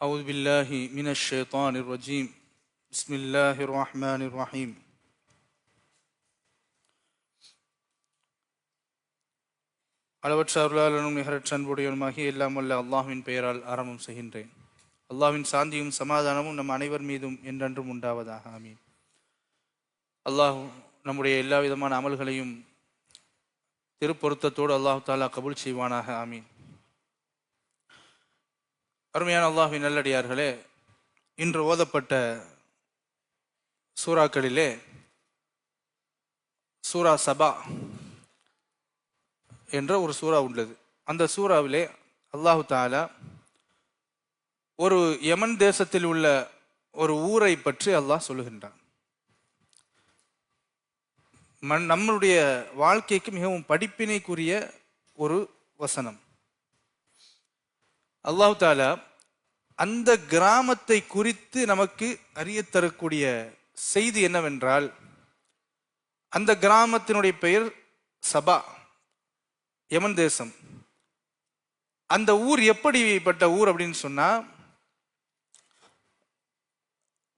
أعوذ بالله من الشيطان الرجيم بسم الله الرحمن الرحيم அளவற்ற அருளாளனும் நிகரற்ற அன்புடையவனுமாகிய எல்லாம் வல்ல அல்லாஹ்வின் பெயரால் ஆரம்பம் செய்கின்றேன் அல்லாஹ்வின் சாந்தியும் சமாதானமும் நம் அனைவர் மீதும் என்றென்றும் உண்டாவதாக ஆமீன் அல்லாஹ் நம்முடைய எல்லா விதமான அமல்களையும் திருப்பொருத்தத்தோடு அல்லாஹ் தாலா கபூல் செய்வானாக ஆமீன் அருமையான அல்லாஹ்வின் நல்லடியார்களே இன்று ஓதப்பட்ட சூறாக்களிலே சூரா சபா என்ற ஒரு சூறா உள்ளது. அந்த சூறாவிலே அல்லாஹு தாலா ஒரு யமன் தேசத்தில் உள்ள ஒரு ஊரை பற்றி அல்லாஹ் சொல்லுகின்றான். மண் நம்மளுடைய வாழ்க்கைக்கு மிகவும் படிப்பினைக்குரிய ஒரு வசனம். அல்லாஹு தாலா அந்த கிராமத்தை குறித்து நமக்கு அறியத்தரக்கூடிய செய்தி என்னவென்றால் அந்த கிராமத்தினுடைய பெயர் சபா யமன் தேசம். அந்த ஊர் எப்படிப்பட்ட ஊர் அப்படின்னு சொன்னா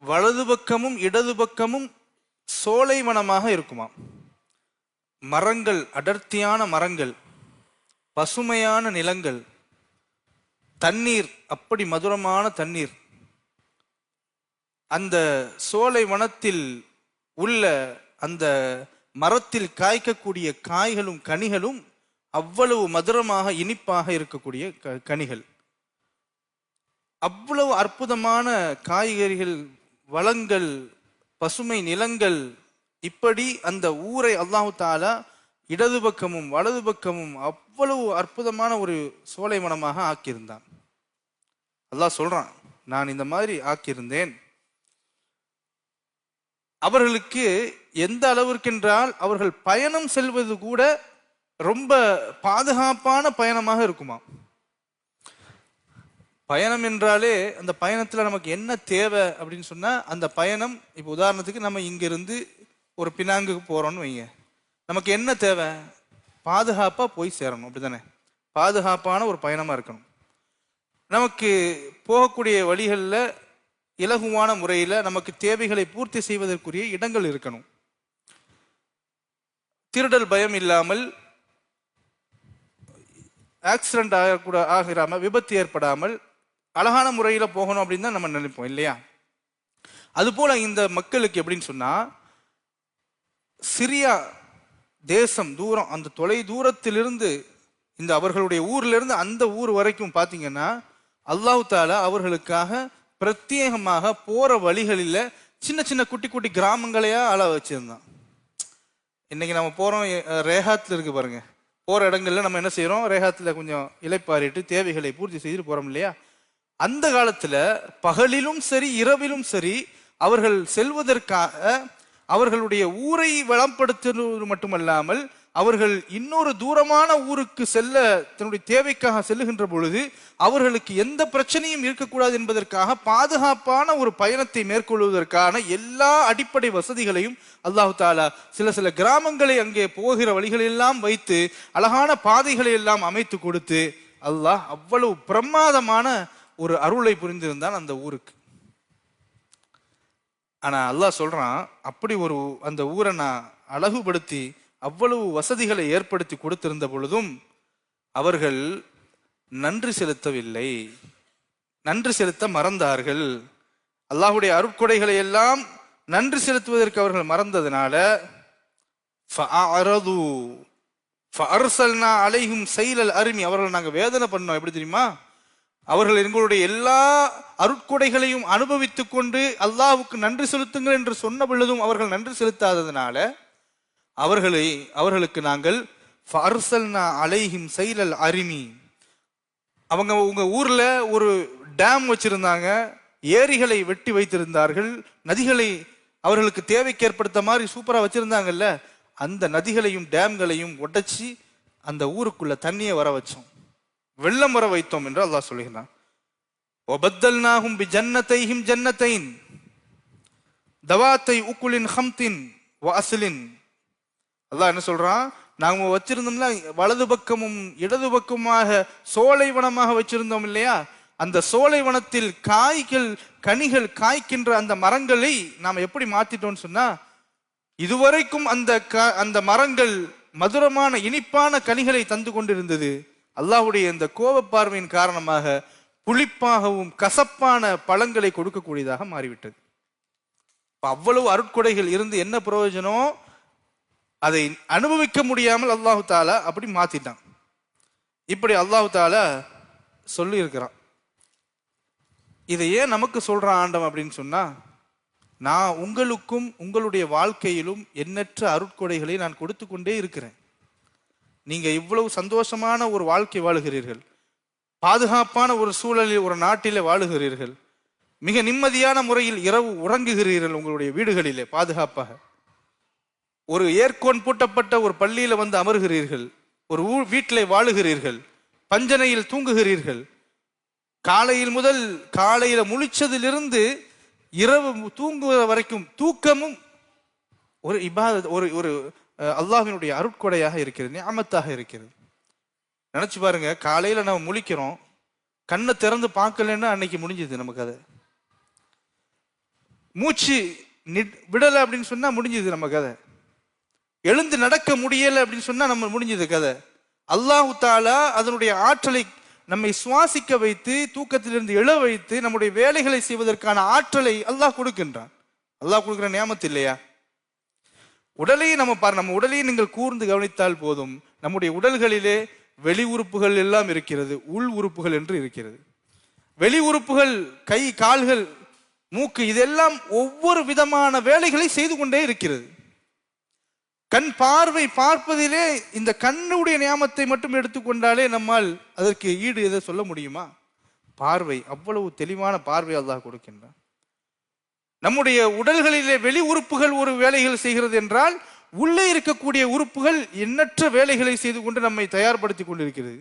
வலது பக்கமும் இடது பக்கமும் சோலைவனமாக இருக்குமாம் மரங்கள் அடர்த்தியான மரங்கள் பசுமையான நிலங்கள் தண்ணீர் அப்படி மதுரமான தண்ணீர். அந்த சோலை வனத்தில் உள்ள அந்த மரத்தில் காய்க்கக்கூடிய காய்களும் கனிகளும் அவ்வளவு மதுரமாக இனிப்பாக இருக்கக்கூடிய க- கனிகள். அவ்வளவு அற்புதமான காய்கறிகள் வளங்கள் பசுமை நிலங்கள் இப்படி அந்த ஊரை அல்லாஹு தாலா இடது பக்கமும் வலது பக்கமும் அவ்வளவு அற்புதமான ஒரு சோலைவனமாக ஆக்கியிருந்தான். அல்லாஹ் சொல்றான் நான் இந்த மாதிரி ஆக்கியிருந்தேன். அவர்களுக்கு எந்த அளவிற்கென்றால் அவர்கள் பயணம் செல்வது கூட ரொம்ப பாதுகாப்பான பயணமாக இருக்குமா பயணம் என்றாலே அந்த பயணத்துல நமக்கு என்ன தேவை அப்படின்னு சொன்னா அந்த பயணம் இப்போ உதாரணத்துக்கு நம்ம இங்கிருந்து ஒரு பினாங்குக்கு போறோம்னு வைங்க. நமக்கு என்ன தேவை? பாதுகாப்பா போய் சேரணும் அப்படிதானே பாதுகாப்பான ஒரு பயணமா இருக்கணும். நமக்கு போகக்கூடிய வழிகளில் இலகுவான முறையில் நமக்கு தேவைகளை பூர்த்தி செய்வதற்குரிய இடங்கள் இருக்கணும். திருடல் பயம் இல்லாமல் ஆக்சிடென்ட் ஆகக்கூட ஆகிறாமல் விபத்து ஏற்படாமல் அழகான முறையில் போகணும் அப்படின்னு தான் நம்ம நினைப்போம் இல்லையா? அதுபோல் இந்த மக்களுக்கு எப்படின்னு சொன்னால் சிரியா தேசம் தூரம் அந்த தொலை தூரத்திலிருந்து இந்த அவர்களுடைய ஊர்லேருந்து அந்த ஊர் வரைக்கும் பார்த்தீங்கன்னா அல்லாஹு தாலா அவர்களுக்காக பிரத்யேகமாக போற வழிகளில் சின்ன சின்ன குட்டி குட்டி கிராமங்களையா ஆள வச்சிருந்தான். இன்னைக்கு நம்ம போறோம் ரேஹாத்தில் இருக்குது இருக்கு பாருங்க. போற இடங்கள்ல நம்ம என்ன செய்கிறோம் ரேஹாத்தில் கொஞ்சம் இலைப்பாரிட்டு தேவைகளை பூர்த்தி செய்துட்டு போறோம் இல்லையா? அந்த காலத்துல பகலிலும் சரி இரவிலும் சரி அவர்கள் செல்வதற்காக அவர்களுடைய ஊரை வளப்படுத்துவது மட்டுமல்லாமல் அவர்கள் இன்னொரு தூரமான ஊருக்கு செல்ல தன்னுடைய தேவைக்காக செல்லுகின்ற பொழுது அவர்களுக்கு எந்த பிரச்சனையும் இருக்கக்கூடாது என்பதற்காக பாதுகாப்பான ஒரு பயணத்தை மேற்கொள்வதற்கான எல்லா அடிப்படை வசதிகளையும் அல்லாஹு தாலா சில சில கிராமங்களை அங்கே போகிற வழிகளெல்லாம் வைத்து அழகான பாதைகளை எல்லாம் அமைத்து கொடுத்து அல்லாஹ் அவ்வளவு பிரமாதமான ஒரு அருளை புரிந்திருந்தான் அந்த ஊருக்கு. ஆனா அல்லாஹ் சொல்றான் அப்படி ஒரு அந்த ஊரை நான் அழகுபடுத்தி அவ்வளவு வசதிகளை ஏற்படுத்தி கொடுத்திருந்த பொழுதும் அவர்கள் நன்றி செலுத்தவில்லை. நன்றி செலுத்த மறந்தார்கள். அல்லாஹுடைய அருட்கொடைகளை எல்லாம் நன்றி செலுத்துவதற்கு அவர்கள் மறந்ததுனால அலைகும் செயலல் அருமி. அவர்கள் நாங்கள் வேதனை பண்ணோம். எப்படி தெரியுமா? அவர்கள் எங்களுடைய எல்லா அருட்கொடைகளையும் அனுபவித்துக்கொண்டு கொண்டு அல்லாவுக்கு நன்றி செலுத்துங்கள் என்று சொன்ன பொழுதும் அவர்கள் நன்றி செலுத்தாததுனால அவர்களை அவர்களுக்கு நாங்கள் ஃபர்சல்னா அலைஹிம் செயலல் அருமி. அவங்க உங்க ஊர்ல ஒரு டேம் வச்சிருந்தாங்க ஏரிகளை வெட்டி வைத்திருந்தார்கள் நதிகளை அவர்களுக்கு தேவைக்கு ஏற்படுத்த மாதிரி சூப்பராக வச்சிருந்தாங்கல்ல அந்த நதிகளையும் டேம்களையும் உடைச்சி அந்த ஊருக்குள்ள தண்ணியை வர வச்சோம். வெள்ளம் வர வைத்தோம் என்று அல்லாஹ் சொல்கிறான் ஒபத்தல்னாகும் பி ஜன்னத்தைஹிம் ஜன்னத்தைன் தவாத்தை உக்குலின் ஹம்தின் வாசலின் அதான் என்ன சொல்றான்? நாம வச்சிருந்தோம்னா வலது பக்கமும் இடது பக்கமாக சோலைவனமாக வச்சிருந்தோம் இல்லையா? அந்த சோலைவனத்தில் காய்கள் கனிகள் காய்க்கின்ற அந்த மரங்களை நாம் எப்படி மாத்திட்டோம்னு சொன்னா இதுவரைக்கும் அந்த க- அந்த மரங்கள் மதுரமான இனிப்பான கனிகளை தந்து கொண்டிருந்தது. அல்லாஹுடைய இந்த கோப பார்வையின் காரணமாக புளிப்பாகவும் கசப்பான பழங்களை கொடுக்கக்கூடியதாக மாறிவிட்டது. அவ்வளவு அருட்கொடைகள் இருந்து என்ன பிரயோஜனம்? அதை அனுபவிக்க முடியாமல் அல்லாஹு தாலா அப்படி மாத்திட்டான். இப்படி அல்லாஹு தாலா சொல்லி இருக்கிறான் இதை ஏன் நமக்கு சொல்றான் ஆண்டம் அப்படின்னு சொன்னா நான் உங்களுக்கும் உங்களுடைய வாழ்க்கையிலும் எண்ணற்ற அருட்கொடைகளை நான் கொடுத்து கொண்டே இருக்கிறேன். நீங்க இவ்வளவு சந்தோஷமான ஒரு வாழ்க்கை வாழுகிறீர்கள். பாதுகாப்பான ஒரு சூழலில் ஒரு நாட்டிலே வாழுகிறீர்கள். மிக நிம்மதியான முறையில் இரவு உறங்குகிறீர்கள் உங்களுடைய வீடுகளிலே பாதுகாப்பாக. ஒரு ஏற்கோன் பூட்டப்பட்ட ஒரு பள்ளியில் வந்து அமர்கிறீர்கள் ஒரு ஊ- வீட்டில் வாழுகிறீர்கள் பஞ்சனையில் தூங்குகிறீர்கள் காலையில் முதல் காலையில் முழிச்சதிலிருந்து இரவு தூங்குகிற வரைக்கும் தூக்கமும் ஒரு இபாத ஒரு ஒரு அல்லாஹினுடைய அருட்கொடையாக இருக்கிறது நியாமத்தாக இருக்கிறது. நினச்சி பாருங்க காலையில் நம்ம முழிக்கிறோம் கண்ணை திறந்து பார்க்கலன்னா அன்னைக்கு முடிஞ்சது நமக்கு அது மூச்சு நிட் விடலை அப்படின்னு சொன்னால் முடிஞ்சது நம்ம கதை. எழுந்து நடக்க முடியலை அப்படின்னு சொன்னால் நம்ம முடிஞ்சது கதை. அல்லாஹு தாலா அதனுடைய ஆற்றலை நம்மை சுவாசிக்க வைத்து தூக்கத்திலிருந்து எழ வைத்து நம்முடைய வேலைகளை செய்வதற்கான ஆற்றலை அல்லாஹ் கொடுக்கின்றான். அல்லாஹ் கொடுக்குற நியமத்து இல்லையா? உடலையும் நம்ம பாரு நம்ம உடலையும் நீங்கள் கூர்ந்து கவனித்தால் போதும். நம்முடைய உடல்களிலே வெளி உறுப்புகள் எல்லாம் இருக்கிறது உள் உறுப்புகள் என்று இருக்கிறது. வெளி உறுப்புகள் கை கால்கள் மூக்கு இதெல்லாம் ஒவ்வொரு விதமான வேலைகளை செய்து கொண்டே இருக்கிறது. கண் பார்வை பார்ப்பதிலே இந்த கண்ணுடைய நியாமத்தை மட்டும் எடுத்துக்கொண்டாலே நம்மால் அதற்கு ஈடு எதை சொல்ல முடியுமா? பார்வை அவ்வளவு தெளிவான பார்வை அல்லாஹ் கொடுக்கின்றான். நம்முடைய உடல்களிலே வெளி உறுப்புகள் ஒரு வேலைகள் செய்கிறது என்றால் உள்ளே இருக்கக்கூடிய உறுப்புகள் எண்ணற்ற வேலைகளை செய்து கொண்டு நம்மை தயார்படுத்தி கொண்டிருக்கிறது.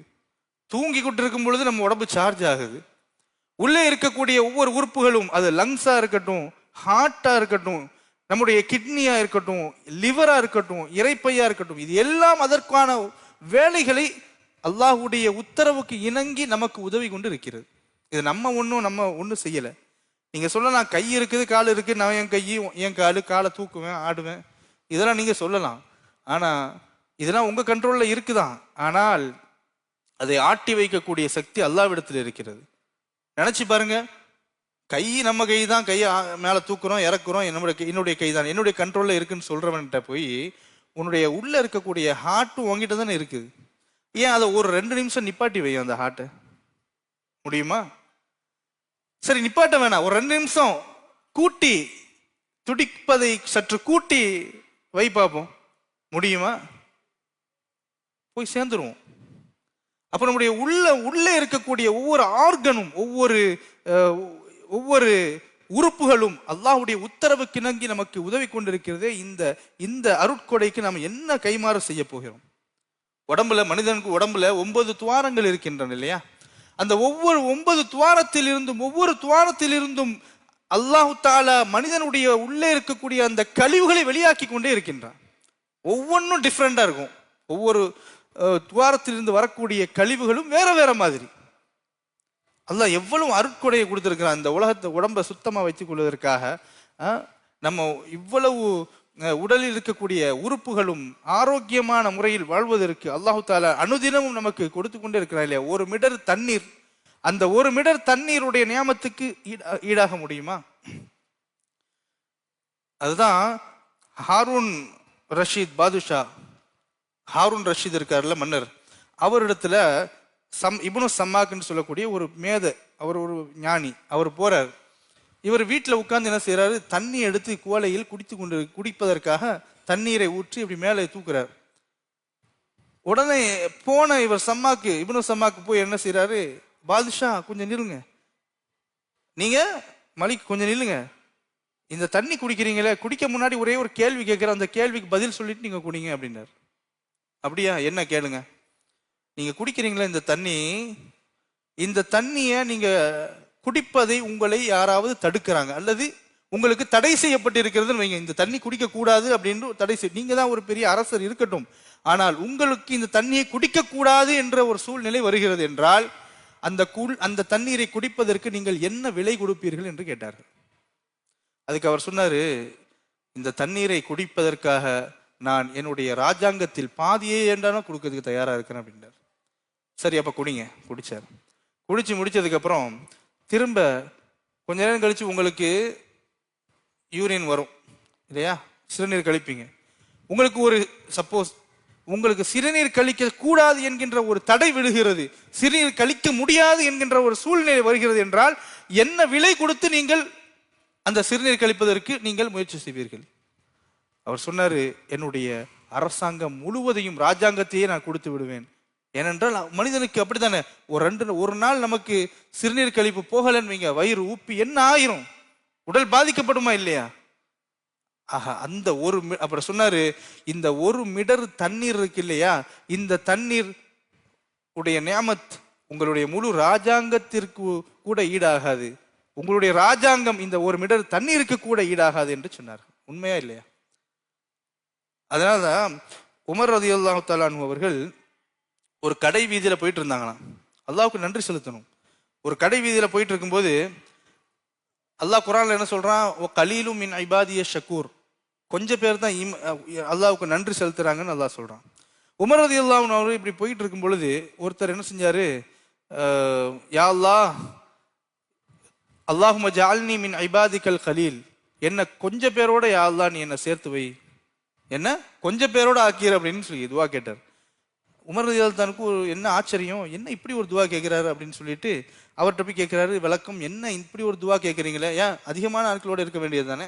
தூங்கி கொண்டிருக்கும் பொழுது நம்ம உடம்பு சார்ஜ் ஆகுது. உள்ளே இருக்கக்கூடிய ஒவ்வொரு உறுப்புகளும் அது லங்ஸாக இருக்கட்டும் ஹார்ட்டாக இருக்கட்டும் நம்முடைய கிட்னியா இருக்கட்டும் லிவரா இருக்கட்டும் இறைப்பையா இருக்கட்டும் இது எல்லாம் அதற்கான வேலைகளை அல்லாஹ்வுடைய உத்தரவுக்கு இணங்கி நமக்கு உதவி கொண்டு இருக்கிறது. இது நம்ம ஒன்றும் நம்ம ஒன்றும் செய்யலை. நீங்க சொல்லலாம் கை இருக்குது கால் இருக்கு நான் என் கை என் கால் காலை தூக்குவேன் ஆடுவேன். இதெல்லாம் நீங்க சொல்லலாம். ஆனா இதெல்லாம் உங்க கண்ட்ரோல்ல இருக்குதான் ஆனால் அதை ஆட்டி வைக்கக்கூடிய சக்தி அல்லாவிடத்தில் இருக்கிறது. நினைச்சு பாருங்க கை நம்ம கை தான் கையை மேலே தூக்குறோம் இறக்குறோம் என்னுடைய கை- என்னுடைய கை தான். என்னுடைய கண்ட்ரோலில் இருக்குன்னு சொல்கிறவன்கிட்ட போய் உன்னுடைய உள்ளே இருக்கக்கூடிய ஹார்ட்டும் உங்ககிட்ட தானே இருக்குது ஏன் அதை ஒரு ரெண்டு நிமிஷம் நிப்பாட்டி வை அந்த ஹார்ட்டை முடியுமா? சரி நிப்பாட்ட வேணாம். ஒரு ரெண்டு நிமிஷம் கூட்டி துடிப்பதை சற்று கூட்டி வை பார்ப்போம் முடியுமா? போய் சேர்ந்துருவோம். அப்போ நம்முடைய உள்ள உள்ளே இருக்கக்கூடிய ஒவ்வொரு ஆர்கனும் ஒவ்வொரு ஒவ்வொரு உறுப்புகளும் அல்லாஹ்வுடைய உத்தரவுக்கு இணங்கி நமக்கு உதவி கொண்டிருக்கிறதே இந்த இந்த அருட்கொடைக்கு நாம் என்ன கைமாறு செய்ய போகிறோம்? உடம்புல மனிதனுக்கு உடம்புல ஒன்பது துவாரங்கள் இருக்கின்றன இல்லையா? அந்த ஒவ்வொரு ஒன்பது துவாரத்தில் இருந்தும் ஒவ்வொரு துவாரத்தில் இருந்தும் அல்லாஹு தாலா மனிதனுடைய உள்ளே இருக்கக்கூடிய அந்த கழிவுகளை வெளியாக்கி கொண்டே இருக்கின்றான். ஒவ்வொன்றும் டிஃப்ரெண்டாக இருக்கும். ஒவ்வொரு துவாரத்திலிருந்து வரக்கூடிய கழிவுகளும் வேற வேற மாதிரி. அல்ல எவ்வளவு அருட்கொடையை கொடுத்துருக்கிறான் இந்த உலகத்தை உடம்பை சுத்தமாக வைத்துக் கொள்வதற்காக நம்ம இவ்வளவு உடலில் இருக்கக்கூடிய உறுப்புகளும் ஆரோக்கியமான முறையில் வாழ்வதற்கு அல்லாஹு தாலா அனுதினமும் நமக்கு கொடுத்து கொண்டே இருக்கிறான் இல்லையா? ஒரு மிடர் தண்ணீர். அந்த ஒரு மிடர் தண்ணீருடைய நியமத்துக்கு ஈடாக முடியுமா? அதுதான் ஹாரூன் ரஷீத் பாதுஷா ஹாரூன் ரஷீத் இருக்கார்ல மன்னர் அவரிடத்துல சம் இபுனு சம்மாக்குன்னு சொல்லக்கூடிய ஒரு மேதை அவர் ஒரு ஞானி அவர் போறார். இவர் வீட்டில் உட்கார்ந்து என்ன செய்கிறாரு தண்ணி எடுத்து கோலையில் குடித்து கொண்டு குடிப்பதற்காக தண்ணீரை ஊற்றி இப்படி மேலே தூக்குறார். உடனே போன இவர் சம்மாக்கு இபுனு சம்மாக்கு போய் என்ன செய்கிறாரு பாதுஷா கொஞ்சம் நில்லுங்க. நீங்க மலிக் கொஞ்சம் நில்லுங்க. இந்த தண்ணி குடிக்கிறீங்களே குடிக்க முன்னாடி ஒரே ஒரு கேள்வி கேட்குற அந்த கேள்விக்கு பதில் சொல்லிட்டு நீங்க குடிங்க அப்படின்னார். அப்படியா? என்ன கேளுங்க. நீங்க குடிக்கிறீங்களா இந்த தண்ணி? இந்த தண்ணியை நீங்க குடிப்பதை உங்களை யாராவது தடுக்கிறாங்க. அல்லது உங்களுக்கு தடை செய்யப்பட்டிருக்கிறதுன்னு வைங்க. இந்த தண்ணி குடிக்க கூடாது அப்படின்னு தடை செய் நீங்க தான் ஒரு பெரிய அரசர் இருக்கட்டும். ஆனால் உங்களுக்கு இந்த தண்ணியை குடிக்க கூடாது என்ற ஒரு சூழ்நிலை வருகிறது என்றால் அந்த கூழ் அந்த தண்ணீரை குடிப்பதற்கு நீங்கள் என்ன விலை கொடுப்பீர்கள் என்று கேட்டார்கள். அதுக்கு அவர் சொன்னாரு இந்த தண்ணீரை குடிப்பதற்காக நான் என்னுடைய ராஜாங்கத்தில் பாதியே என்றாலும் கொடுக்கறதுக்கு தயாரா இருக்கிறேன் அப்படின்றார். சரி அப்போ குடிங்க. குடிச்சார். குடிச்சு முடிச்சதுக்கப்புறம் திரும்ப கொஞ்ச நேரம் கழிச்சு உங்களுக்கு யூரின் வரும். இல்லையா? சிறுநீர் கழிப்பீங்க. உங்களுக்கு ஒரு சப்போஸ் உங்களுக்கு சிறுநீர் கழிக்க கூடாது என்கின்ற ஒரு தடை விழுகிறது. சிறுநீர் கழிக்க முடியாது என்கின்ற ஒரு சூழ்நிலை வருகிறது என்றால் என்ன விலை கொடுத்து நீங்கள் அந்த சிறுநீர் கழிப்பதற்கு நீங்கள் முயற்சி செய்வீர்கள்? அவர் சொன்னார் என்னுடைய அரசாங்கம் முழுவதையும் ராஜாங்கத்தையே நான் கொடுத்து விடுவேன். ஏனென்றால் மனிதனுக்கு அப்படித்தானே? ஒரு ரெண்டு ஒரு நாள் நமக்கு சிறுநீர் கழிப்பு போகலன்னு வைங்க வயிறு ஊப்பி என்ன ஆயிரும்? உடல் பாதிக்கப்படுமா இல்லையா? ஆஹா அந்த ஒரு மி- அப்புறம் சொன்னாரு இந்த ஒரு மிடர் தண்ணீர் இருக்கு இல்லையா? இந்த தண்ணீர் உடைய நியாமத் உங்களுடைய முழு ராஜாங்கத்திற்கு கூட ஈடாகாது. உங்களுடைய ராஜாங்கம் இந்த ஒரு மிடர் தண்ணீருக்கு கூட ஈடாகாது என்று சொன்னார் உண்மையா இல்லையா? அதனாலதான் உமர் ரதி அவர்கள் ஒரு கடை வீதியில் போயிட்டு இருந்தாங்களாம் அல்லாவுக்கு நன்றி செலுத்தணும். ஒரு கடை வீதியில் போயிட்டு இருக்கும்போது அல்லாஹ் குரான்ல என்ன சொல்கிறான் ஓ கலீலும் மின் ஐபாதிய ஷக்கூர் கொஞ்சம் பேர் தான் இம் அல்லாவுக்கு நன்றி செலுத்துறாங்கன்னு அல்லாஹ் சொல்கிறான் உமர் ரதி அல்லாஹ் அவர் இப்படி போயிட்டு இருக்கும் பொழுது ஒருத்தர் என்ன செஞ்சாரு? யா அல்லாஹ் அல்லாஹும ஜால்னி மின் ஐபாதிக்கல் கலீல். என்ன கொஞ்ச பேரோட யா அல்லா நீ என்னை சேர்த்து வை. என்ன கொஞ்ச பேரோட ஆக்கிற அப்படின்னு சொல்லி இதுவாக கேட்டார். உமர் ரதியால்தானுக்கு ஒரு என்ன ஆச்சரியம் என்ன இப்படி ஒரு துவா கேட்குறாரு அப்படின்னு சொல்லிட்டு அவர்கிட்ட போய் கேட்குறாரு விளக்கம் என்ன இப்படி ஒரு துவா கேட்குறீங்களே? ஏன் அதிகமான ஆட்களோடு இருக்க வேண்டியது தானே?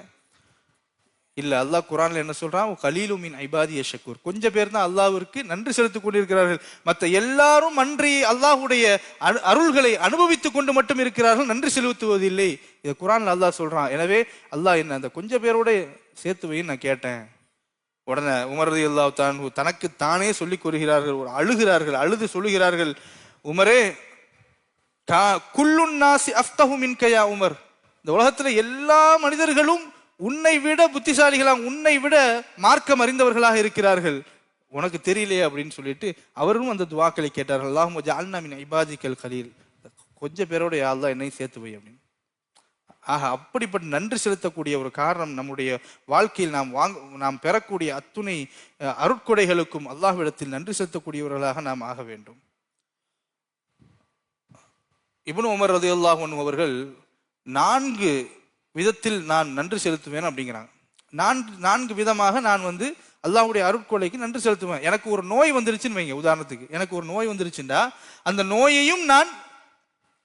இல்லை அல்லாஹ் குரானில் என்ன சொல்கிறான் கலீலு மீன் ஐபாதி ஷக்கூர் கொஞ்சம் பேர் தான் அல்லாவிற்கு நன்றி செலுத்திக் கொண்டிருக்கிறார்கள். மற்ற எல்லாரும் அன்றி அல்லாஹ்வுடைய அரு- அருள்களை அனுபவித்துக் கொண்டு மட்டும் இருக்கிறார்கள் நன்றி செலுத்துவதில்லை. இதை குரானில் அல்லாஹ் சொல்கிறான் எனவே அல்லாஹ் என்ன அந்த கொஞ்சம் பேரோட சேர்த்து நான் கேட்டேன். உடனே உமரது அல்லா தான் தனக்கு தானே சொல்லிக் கூறுகிறார்கள் ஒரு அழுகிறார்கள் அழுது சொல்லுகிறார்கள் உமரே கா குல்லுன் நாசி அஃப்தஹு மின்கயா உமர். இந்த உலகத்தில் எல்லா மனிதர்களும் உன்னை விட புத்திசாலிகளாம் உன்னை விட மார்க்கம் அறிந்தவர்களாக இருக்கிறார்கள். உனக்கு தெரியலையே அப்படின்னு சொல்லிட்டு அவரும் அந்த துவாக்களை கேட்டார்கள். அல்லாஹும் ஜால்னா மின் ஐபாஜிக்கல் கலீல். கொஞ்சம் பேரோட யா அல்லாஹ் என்னை சேர்த்து போய் அப்படின்னு. ஆக அப்படிப்பட்ட நன்றி செலுத்தக்கூடிய ஒரு காரணம் நம்முடைய வாழ்க்கையில் நாம் வாங்க நாம் பெறக்கூடிய அத்துணை அருட்கொடைகளுக்கும் அல்லாஹ்விடத்தில் நன்றி செலுத்தக்கூடியவர்களாக நாம் ஆக வேண்டும். இபுன் உமர் ரதியுல்லாஹ் அவர்கள் நான்கு விதத்தில் நான் நன்றி செலுத்துவேன் அப்படிங்கிறாங்க. நான்கு நான்கு விதமாக நான் வந்து அல்லாஹுடைய அருட்கொலைக்கு நன்றி செலுத்துவேன். எனக்கு ஒரு நோய் வந்துருச்சுன்னு வைங்க உதாரணத்துக்கு. எனக்கு ஒரு நோய் வந்துருச்சுண்டா அந்த நோயையும் நான்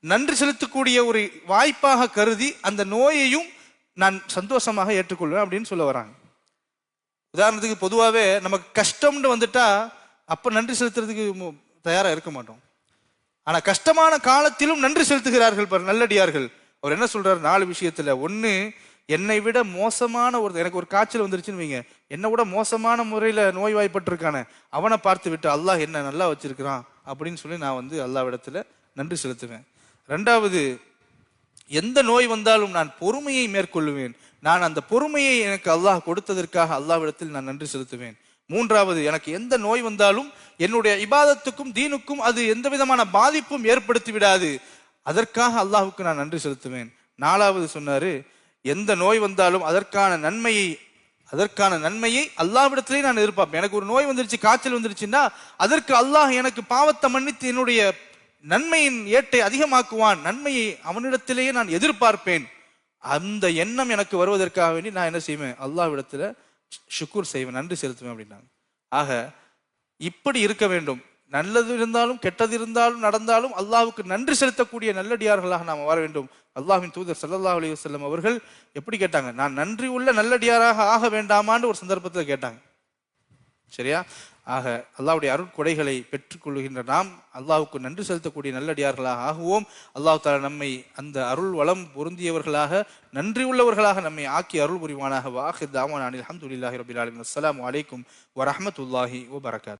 நன்றி செலுத்தக்கூடிய ஒரு வாய்ப்பாக கருதி அந்த நோயையும் நான் சந்தோஷமாக ஏற்றுக்கொள்வேன் அப்படின்னு சொல்ல வராங்க. உதாரணத்துக்கு பொதுவாகவே நமக்கு கஷ்டம்னு வந்துட்டா அப்போ நன்றி செலுத்துறதுக்கு தயாராக இருக்க மாட்டோம். ஆனால் கஷ்டமான காலத்திலும் நன்றி செலுத்துகிறார்கள் பாரு நல்லடியார்கள். அவர் என்ன சொல்றாரு? நாலு விஷயத்துல. ஒன்று என்னை விட மோசமான ஒரு எனக்கு ஒரு காய்ச்சல் வந்துருச்சுன்னு வைங்க. என்னை விட மோசமான முறையில் நோய்வாய்ப்பட்டிருக்கானே அவனை பார்த்து விட்டு அல்லாஹ் என்ன நல்லா வச்சிருக்கிறான் அப்படின்னு சொல்லி நான் வந்து அல்லாவிடத்துல நன்றி செலுத்துவேன். ரெண்டாவது எந்த நோய் வந்தாலும் நான் பொறுமையை மேற்கொள்ளுவேன் நான் அந்த பொறுமையை எனக்கு அல்லாஹ் கொடுத்ததற்காக அல்லாஹ்விடத்தில் நான் நன்றி செலுத்துவேன். மூன்றாவது எனக்கு எந்த நோய் வந்தாலும் என்னுடைய இபாதத்துக்கும் தீனுக்கும் அது எந்த விதமான பாதிப்பும் ஏற்படுத்தி விடாது. அதற்காக அல்லாஹுக்கு நான் நன்றி செலுத்துவேன். நாலாவது சொன்னாரு எந்த நோய் வந்தாலும் அதற்கான நன்மையை அதற்கான நன்மையை அல்லாஹ்விடத்திலே நான் எதிர்பார்ப்பேன். எனக்கு ஒரு நோய் வந்துருச்சு காய்ச்சல் வந்துருச்சுன்னா அதற்கு அல்லாஹ் எனக்கு பாவத்தை மன்னித்து என்னுடைய நன்மையின் ஏட்டை அதிகமாக்குவான் நன்மையை அவனிடத்திலேயே நான் எதிர்பார்ப்பேன். அந்த எண்ணம் எனக்கு வருவதற்காக வேண்டி நான் என்ன செய்வேன்? அல்லாஹ்விடத்துல ஷுக்கூர் செய்வேன் நன்றி செலுத்துவேன் அப்படின்னாங்க. ஆக இப்படி இருக்க வேண்டும். நல்லது இருந்தாலும் கெட்டது இருந்தாலும் நடந்தாலும் அல்லாஹ்வுக்கு நன்றி செலுத்தக்கூடிய நல்லடியார்களாக நாம் வர வேண்டும். அல்லாஹ்வின் தூதர் ஸல்லல்லாஹு அலி வல்லம் அவர்கள் எப்படி கேட்டாங்க? நான் நன்றி உள்ள நல்லடியாராக ஆக வேண்டாமான்னு ஒரு சந்தர்ப்பத்தில் கேட்டாங்க. சரியா? ஆக அல்லாவுடைய அருட்கொடைகளை பெற்றுக்கொள்கின்ற நாம் அல்லாவுக்கு நன்றி செலுத்தக்கூடிய நல்லடியார்களாக ஆகுவோம். அல்லாஹ் தாலா நம்மை அந்த அருள் வளம் பொருந்தியவர்களாக நன்றி உள்ளவர்களாக நம்மை ஆக்கி அருள் புரிவானாக. வாஹித் தாமான் அனில் அஹமதுல்லாஹி ரபிலாலின் அஸ்லாம் வலைக்கும் வரமத்துல்லாஹி ஓ வபரகாத்.